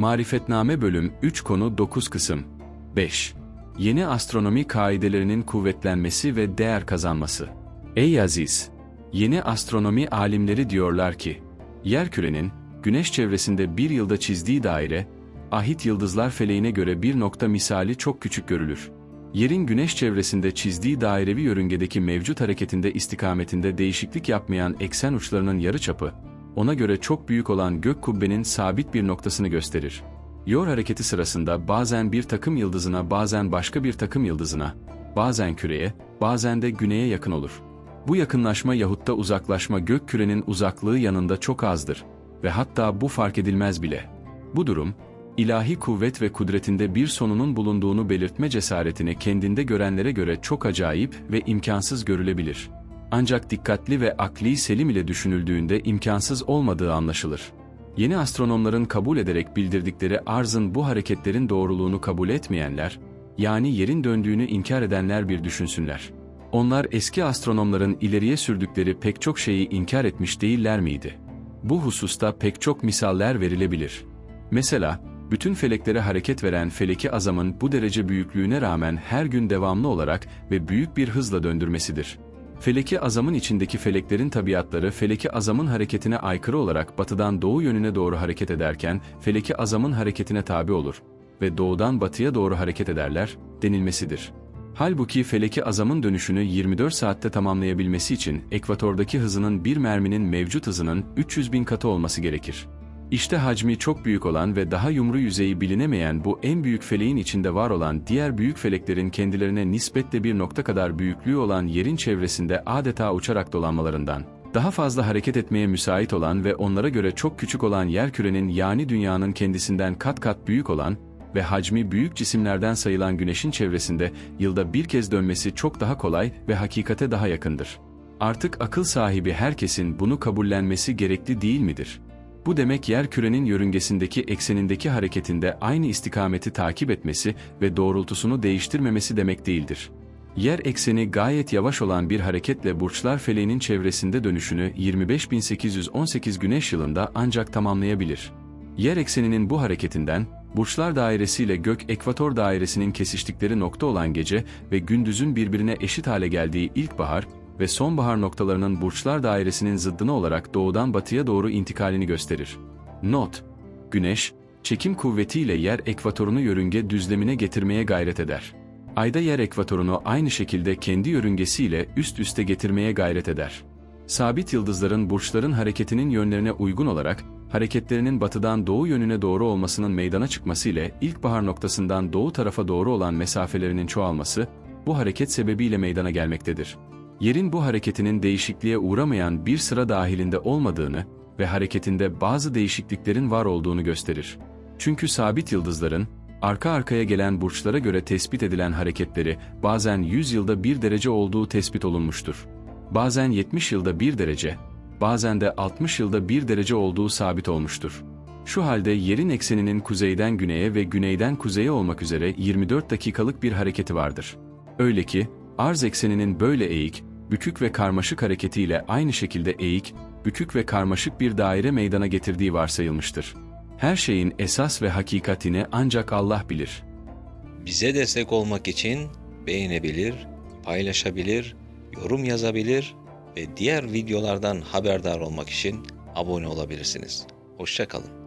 Marifetname bölüm 3 konu 9 kısım 5. Yeni astronomi kaidelerinin kuvvetlenmesi ve değer kazanması. Ey Aziz! Yeni astronomi alimleri diyorlar ki, Yerkürenin, Güneş çevresinde bir yılda çizdiği daire, ahit yıldızlar feleğine göre bir nokta misali çok küçük görülür. Yerin Güneş çevresinde çizdiği dairevi yörüngedeki mevcut hareketinde istikametinde değişiklik yapmayan eksen uçlarının yarıçapı, ona göre çok büyük olan gök kubbenin sabit bir noktasını gösterir. Yor hareketi sırasında bazen bir takım yıldızına bazen başka bir takım yıldızına, bazen küreye, bazen de güneye yakın olur. Bu yakınlaşma yahut da uzaklaşma gök kürenin uzaklığı yanında çok azdır ve hatta bu fark edilmez bile. Bu durum, ilahi kuvvet ve kudretinde bir sonunun bulunduğunu belirtme cesaretini kendinde görenlere göre çok acayip ve imkansız görülebilir. Ancak dikkatli ve akli selim ile düşünüldüğünde imkansız olmadığı anlaşılır. Yeni astronomların kabul ederek bildirdikleri arzın bu hareketlerin doğruluğunu kabul etmeyenler, yani yerin döndüğünü inkar edenler bir düşünsünler. Onlar eski astronomların ileriye sürdükleri pek çok şeyi inkar etmiş değiller miydi? Bu hususta pek çok misaller verilebilir. Mesela, bütün feleklere hareket veren feleki azamın bu derece büyüklüğüne rağmen her gün devamlı olarak ve büyük bir hızla döndürmesidir. Feleki azamın içindeki feleklerin tabiatları feleki azamın hareketine aykırı olarak batıdan doğu yönüne doğru hareket ederken feleki azamın hareketine tabi olur ve doğudan batıya doğru hareket ederler denilmesidir. Halbuki feleki azamın dönüşünü 24 saatte tamamlayabilmesi için ekvatordaki hızının bir merminin mevcut hızının 300 bin katı olması gerekir. İşte hacmi çok büyük olan ve daha yumru yüzeyi bilinemeyen bu en büyük feleğin içinde var olan diğer büyük feleklerin kendilerine nispetle bir nokta kadar büyüklüğü olan yerin çevresinde adeta uçarak dolanmalarından, daha fazla hareket etmeye müsait olan ve onlara göre çok küçük olan yerkürenin yani dünyanın kendisinden kat kat büyük olan ve hacmi büyük cisimlerden sayılan güneşin çevresinde yılda bir kez dönmesi çok daha kolay ve hakikate daha yakındır. Artık akıl sahibi herkesin bunu kabullenmesi gerekli değil midir? Bu demek yer kürenin yörüngesindeki eksenindeki hareketinde aynı istikameti takip etmesi ve doğrultusunu değiştirmemesi demek değildir. Yer ekseni gayet yavaş olan bir hareketle burçlar feleğinin çevresinde dönüşünü 25.818 güneş yılında ancak tamamlayabilir. Yer ekseninin bu hareketinden, burçlar dairesiyle gök ekvator dairesinin kesiştikleri nokta olan gece ve gündüzün birbirine eşit hale geldiği ilkbahar ve sonbahar noktalarının burçlar dairesinin zıddına olarak doğudan batıya doğru intikalini gösterir. Not: Güneş, çekim kuvvetiyle yer ekvatorunu yörünge düzlemine getirmeye gayret eder. Ayda yer ekvatorunu aynı şekilde kendi yörüngesiyle üst üste getirmeye gayret eder. Sabit yıldızların burçların hareketinin yönlerine uygun olarak hareketlerinin batıdan doğu yönüne doğru olmasının meydana çıkması ile ilkbahar noktasından doğu tarafa doğru olan mesafelerinin çoğalması bu hareket sebebiyle meydana gelmektedir yerin bu hareketinin değişikliğe uğramayan bir sıra dahilinde olmadığını ve hareketinde bazı değişikliklerin var olduğunu gösterir. Çünkü sabit yıldızların, arka arkaya gelen burçlara göre tespit edilen hareketleri bazen 100 yılda bir derece olduğu tespit olunmuştur. Bazen 70 yılda bir derece, bazen de 60 yılda bir derece olduğu sabit olmuştur. Şu halde yerin ekseninin kuzeyden güneye ve güneyden kuzeye olmak üzere 24 dakikalık bir hareketi vardır. Öyle ki, arz ekseninin böyle eğik, bükük ve karmaşık hareketiyle aynı şekilde eğik, bükük ve karmaşık bir daire meydana getirdiği varsayılmıştır. Her şeyin esas ve hakikatini ancak Allah bilir. Bize destek olmak için beğenebilir, paylaşabilir, yorum yazabilir ve diğer videolardan haberdar olmak için abone olabilirsiniz. Hoşçakalın.